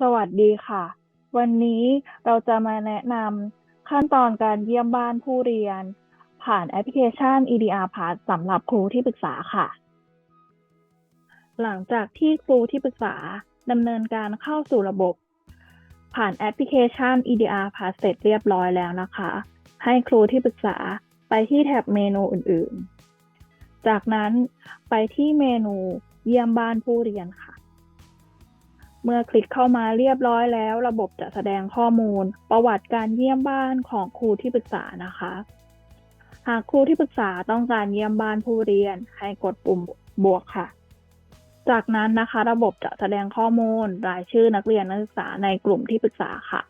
สวัสดีค่ะ วันนี้เราจะมาแนะนำขั้นตอนการเยี่ยมบ้านผู้เรียน ผ่านแอปพลิเคชัน EDR Pass สำหรับครูที่ปรึกษาค่ะ หลังจากที่ครูที่ปรึกษาดำเนินการเข้าสู่ระบบ ผ่านแอปพลิเคชัน EDR Pass เสร็จเรียบร้อยแล้วนะคะ ให้ครูที่ปรึกษาไปที่แท็บเมนูอื่น ๆ จากนั้นไปที่เมนูเยี่ยมบ้านผู้เรียนค่ะ เมื่อคลิกเข้ามาเรียบร้อยแล้ว ระบบจะแสดงข้อมูล ประวัติการเยี่ยมบ้านของครูที่ปรึกษานะคะ หากครูที่ปรึกษาต้องการเยี่ยมบ้านผู้เรียน ให้กดปุ่มบวกค่ะ จากนั้นนะคะ ระบบจะแสดงข้อมูลรายชื่อนักเรียนนักศึกษาในกลุ่มที่ปรึกษาค่ะ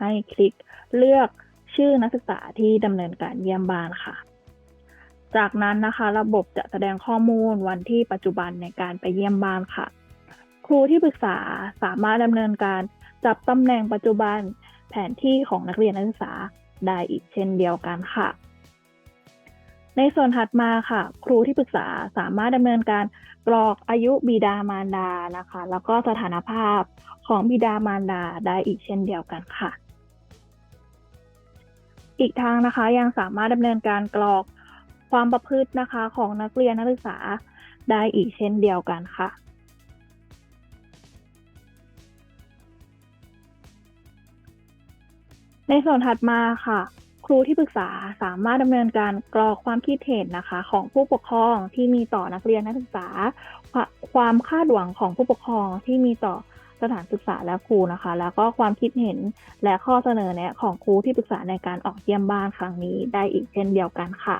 ให้คลิกเลือกชื่อนักศึกษาที่ดำเนินการเยี่ยมบ้านค่ะ จากนั้นนะคะ ระบบจะแสดงข้อมูลวันที่ปัจจุบันในการไปเยี่ยมบ้านค่ะ ครูที่ปรึกษาสามารถดำเนินการจับตำแหน่งปัจจุบันแผนที่ของนักเรียนนักศึกษาได้อีกเช่นเดียวกันค่ะ ในส่วนถัดมาค่ะ ครูที่ปรึกษาสามารถดำเนินการกรอกอายุบิดามารดานะคะ แล้วก็สถานภาพของบิดามารดาได้อีกเช่นเดียวกันค่ะ อีกทางนะคะยังสามารถดำเนินการกรอกความประพฤตินะคะของนักเรียนนักศึกษาได้อีกเช่นเดียวกันค่ะ ในส่วนถัดมาค่ะ ครูที่ปรึกษาสามารถดำเนินการกรอกความคิดเห็นนะคะ ของผู้ปกครองที่มีต่อนักเรียนนักศึกษา ความคาดหวังของผู้ปกครองที่มีต่อสถานศึกษาและครูนะคะ แล้วก็ความคิดเห็นและข้อเสนอแนะของครูที่ปรึกษาในการออกเยี่ยมบ้านครั้งนี้ได้อีกเช่นเดียวกันค่ะ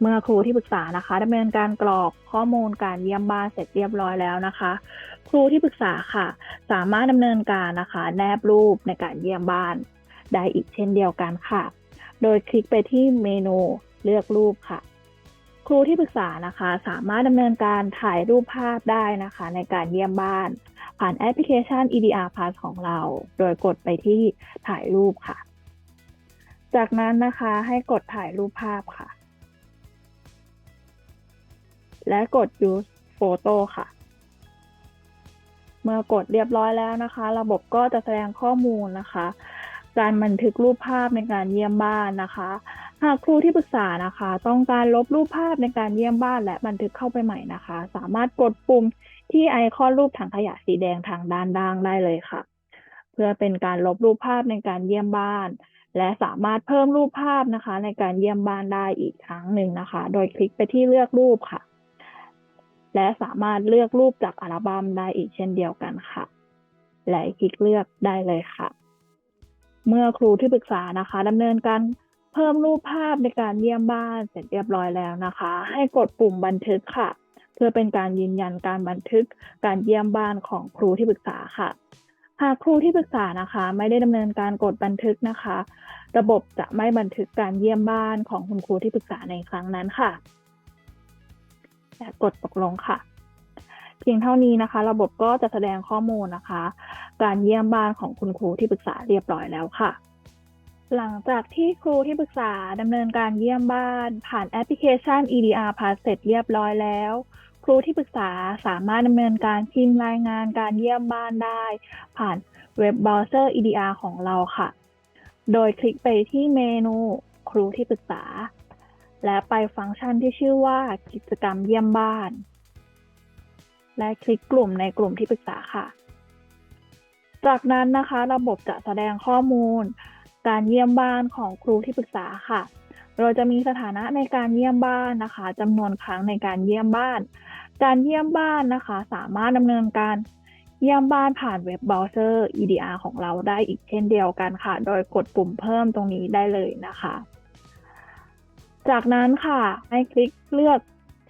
เมื่อครูที่ปรึกษานะคะดำเนินการกรอกข้อมูลการเยี่ยมบ้านเสร็จเรียบร้อยแล้วนะคะ ครูที่ปรึกษาค่ะ สามารถดำเนินการนะคะ แนบรูปในการเยี่ยมบ้าน ได้อีกเช่นเดียวกันค่ะ โดยคลิกไปที่เมนูเลือกรูปค่ะ ครูที่ปรึกษานะคะ สามารถดำเนินการถ่ายรูปภาพได้นะคะ ในการเยี่ยมบ้าน ผ่านแอปพลิเคชัน EDR Pass ของเรา โดยกดไปที่ถ่ายรูปค่ะ จากนั้นนะคะให้กดถ่ายรูปภาพค่ะ และกด use photo ค่ะ เมื่อกดเรียบร้อยแล้วนะคะ ระบบก็จะแสดงข้อมูลนะคะ การบันทึกรูปภาพในการเยี่ยมบ้านนะคะ หากครูที่ปรึกษานะคะ ต้องการลบรูปภาพในการเยี่ยมบ้านและบันทึกเข้าไปใหม่นะคะ สามารถกดปุ่มที่ไอคอนรูปถังขยะสีแดงทางด้านล่างได้เลยค่ะ เพื่อเป็นการลบรูปภาพในการเยี่ยมบ้าน และสามารถเพิ่มรูปภาพนะคะ ในการเยี่ยมบ้านได้อีกครั้งหนึ่งนะคะ โดยคลิกไปที่เลือกรูปค่ะ และสามารถเลือกรูปจากอัลบั้มได้อีกเช่นเดียวกันค่ะ และคลิกเลือกได้เลยค่ะ เมื่อครูที่ปรึกษานะคะดำเนินการเพิ่มรูปภาพในการเยี่ยมบ้านเสร็จเรียบร้อยแล้วนะคะ ให้กดปุ่มบันทึกค่ะ เพื่อเป็นการยืนยันการบันทึกการเยี่ยมบ้านของครูที่ปรึกษาค่ะ หากครูที่ปรึกษานะคะ ไม่ได้ดำเนินการกดบันทึกนะคะ ระบบจะไม่บันทึกการเยี่ยมบ้านของคุณครูที่ปรึกษาในครั้งนั้นค่ะ และกดตกลงค่ะ เพียงเท่านี้นะคะ ระบบก็จะแสดงข้อมูลนะคะ การเยี่ยมบ้านของคุณครูที่ปรึกษาเรียบร้อยแล้วค่ะ หลังจากที่ครูที่ปรึกษาดำเนินการเยี่ยมบ้าน ผ่านแอปพลิเคชัน EDR Pass เสร็จเรียบร้อยแล้วครูที่ปรึกษาสามารถดำเนินการพิมพ์รายงานการเยี่ยมบ้านได้ ผ่านเว็บเบราว์เซอร์ EDR ของเราค่ะ โดยคลิกไปที่เมนู ครูที่ปรึกษา และไปฟังก์ชันที่ชื่อว่ากิจกรรมเยี่ยมบ้าน และคลิกกลุ่มในกลุ่มที่ปรึกษาค่ะ จากนั้นนะคะระบบจะแสดงข้อมูล การเยี่ยมบ้านของครูที่ปรึกษาค่ะ เราจะมีสถานะในการเยี่ยมบ้านนะคะจำนวนครั้งในการเยี่ยมบ้าน การเยี่ยมบ้านนะคะ สามารถดำเนินการเยี่ยมบ้านผ่านเว็บเบราว์เซอร์ EDR ของเราได้อีกเช่นเดียวกันค่ะ โดยกดปุ่มเพิ่มตรงนี้ได้เลยนะคะ จากนั้นค่ะให้คลิกเลือก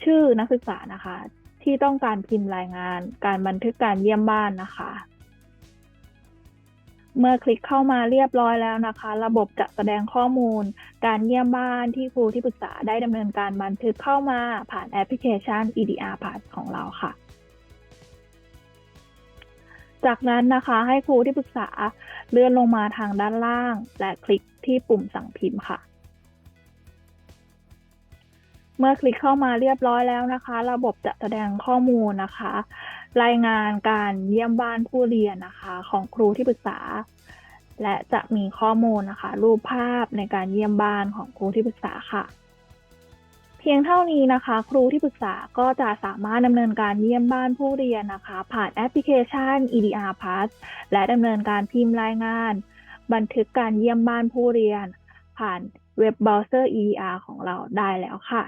ชื่อนักศึกษานะคะ ที่ต้องการพิมพ์รายงาน การบันทึกการเยี่ยมบ้านนะคะ เมื่อคลิกเข้ามาเรียบร้อยแล้วนะคะ ระบบจะแสดงข้อมูล การเยี่ยมบ้านที่ครูที่ปรึกษาได้ดำเนินการบันทึกเข้ามาผ่านแอปพลิเคชัน EDR Pass ของเราค่ะจากนั้นนะคะให้ครูที่ปรึกษาเลื่อนลงมาทางด้านล่าง และคลิกที่ปุ่มสั่งพิมพ์ค่ะ เมื่อคลิกเข้ามาเรียบร้อยแล้วนะคะ ระบบจะแสดงข้อมูลนะคะ รายงานการเยี่ยมบ้านผู้เรียนนะคะ ของครูที่ปรึกษา และจะมีข้อมูลนะคะ รูปภาพในการเยี่ยมบ้านของครูที่ปรึกษาค่ะ เพียงเท่านี้นะคะ ครูที่ปรึกษาก็จะสามารถดำเนินการเยี่ยมบ้านผู้เรียนนะคะ ผ่านแอปพลิเคชัน EDR Plus และดำเนินการพิมพ์รายงาน บันทึกการเยี่ยมบ้านผู้เรียน ผ่านเว็บเบราว์เซอร์ EDR ของเราได้แล้วค่ะ